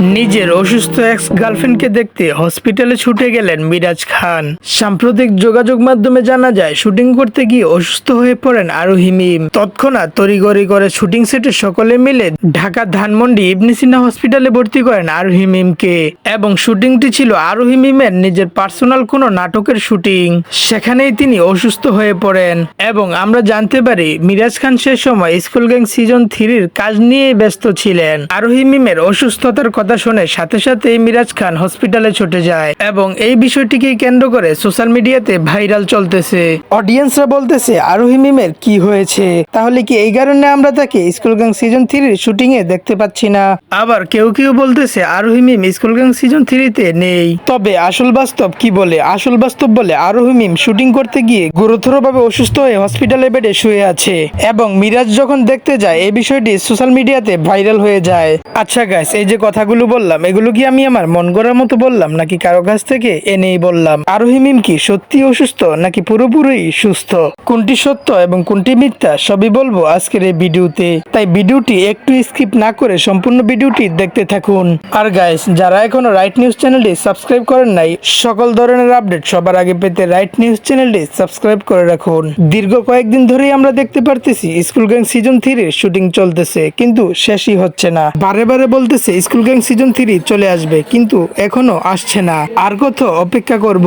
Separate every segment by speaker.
Speaker 1: নিজের অসুস্থ এক্স গার্লফ্রেন্ডকে দেখতে হসপিটালে ছুটে গেলেন মিরাজ খান। সাম্প্রতিক যোগাযোগ মাধ্যমে জানা যায় শুটিং করতে গিয়ে অসুস্থ হয়ে পড়েন আরোহী মিম তৎক্ষণাৎ তড়িগড়ি করে শুটিং সেটে সকলে মিলে ঢাকা ধানমন্ডি ইবনে সিনা হসপিটালে ভর্তি করেন আরোহী মিমকে এবং শুটিংটি ছিল আরোহী মিমের নিজের পার্সোনাল কোনো নাটকের শুটিং সেখানেই তিনি অসুস্থ হয়ে পড়েন। এবং আমরা জানতে পারি, মিরাজ খান সে সময় স্কুল গ্যাং সিজন থ্রির কাজ নিয়ে ব্যস্ত ছিলেন। আরোহী মিমের অসুস্থতার কথা শুনে সাথে সাথে মিরাজ খান হসপিটালে ছুটে যায় এবং এই বিষয়টিকে কেন্দ্র করে সোশ্যাল মিডিয়াতে ভাইরাল চলতেছে। অডিয়েন্সরা বলতেছে আরোহী মিমের কি হয়েছে? তাহলে কি এই কারণে আমরা তাকে স্কুল গ্যাং সিজন থ্রির শুটিং এ দেখতে পাচ্ছি না? আবার কেউ কেউ বলতেছে আরোহী মিম স্কুল গ্যাং সিজন থ্রিতে নেই। তবে আসল বাস্তব কি বলে? আসল বাস্তব বলে আরোহী মিম শুটিং করতে গিয়ে গুরুতরভাবে অসুস্থ হয়ে হসপিটালে বেডে শুয়ে আছে এবং মিরাজ যখন দেখতে যায় এই বিষয়টি সোশ্যাল মিডিয়াতে ভাইরাল হয়ে যায়। আচ্ছা গাইস এই যে কথাগুলো বললাম, এগুলো কি আমি আমার মন গড়ার মতো বললাম নাকি কারও কাছ থেকে? এনেই বললাম আরোহী মিম কি, সত্যি অসুস্থ নাকি পুরোপুরি সুস্থ? কোনটি সত্য এবং কোনটি মিথ্যা সবই বলব আজকের এই ভিডিওতে। তাই ভিডিওটি একটু স্কিপ না করে সম্পূর্ণ ভিডিওটি দেখতে থাকুন। আর গাইস যারা এখনও রাইট নিউজ চ্যানেলটি সাবস্ক্রাইব করেন নাই, সকল ধরনের আপডেট সবার আগে পেতে রাইট নিউজ চ্যানেলটি সাবস্ক্রাইব করে রাখুন। দীর্ঘ কয়েকদিন ধরেই আমরা দেখতে পারতেছি স্কুল গ্যাং সিজন থ্রির শুটিং চলতেছে, কিন্তু শেষই হচ্ছে না। বারে বারে বলতেছে স্কুল গ্যাং সিজন থ্রি চলে আসবে, কিন্তু এখনও আসছে না। আর কত অপেক্ষা করব?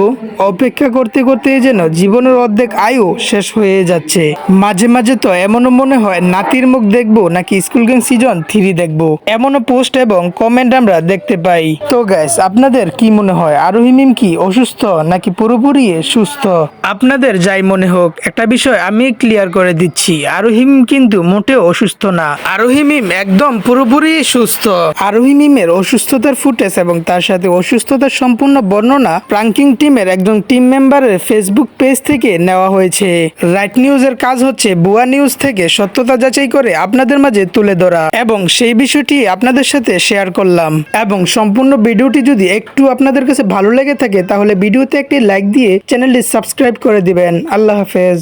Speaker 1: অপেক্ষা করতে করতে যেন জীবনের অর্ধেক আয়ু শেষ হয়ে যাচ্ছে। মাঝে মাঝে তো এমনও মনে হয় নাতির মুখ দেখব নাকি স্কুল গ্যাং সিজন থ্রি দেখব। এমনও পোস্ট এবং কমেন্ট আমরা দেখতে পাই। তো গ্যাস আপনাদের কি মনে হয়? আরোহী মিম কি অসুস্থ নাকি পুরোপুরি সুস্থ? আপনাদের যাই মনে হোক, একটা বিষয় আমি ক্লিয়ার করে দিচ্ছি। আরোহী মিম কিন্তু মোটেও অসুস্থ না। আরোহী মিম একদম পুরোপুরি সুস্থ। আরোহী মিমের অসুস্থতার ফুটেজ এবং তার সাথে অসুস্থতার সম্পূর্ণ বর্ণনা প্রাঙ্কিং টিমের একজন টিম মেম্বারের ফেসবুক পেজ থেকে নেওয়া হয়েছে। রাইট নিউজের কাজ হচ্ছে বুয়া নিউজ থেকে সত্যতা যাচাই করে আপনাদের মাঝে তুলে ধরা এবং সেই বিষয়টি আপনাদের সাথে শেয়ার করলাম। এবং সম্পূর্ণ ভিডিওটি যদি একটু আপনাদের কাছে ভালো লেগে থাকে, তাহলে ভিডিওতে একটি লাইক দিয়ে চ্যানেলটি সাবস্ক্রাইব করে দিবেন। আল্লাহ হাফেজ।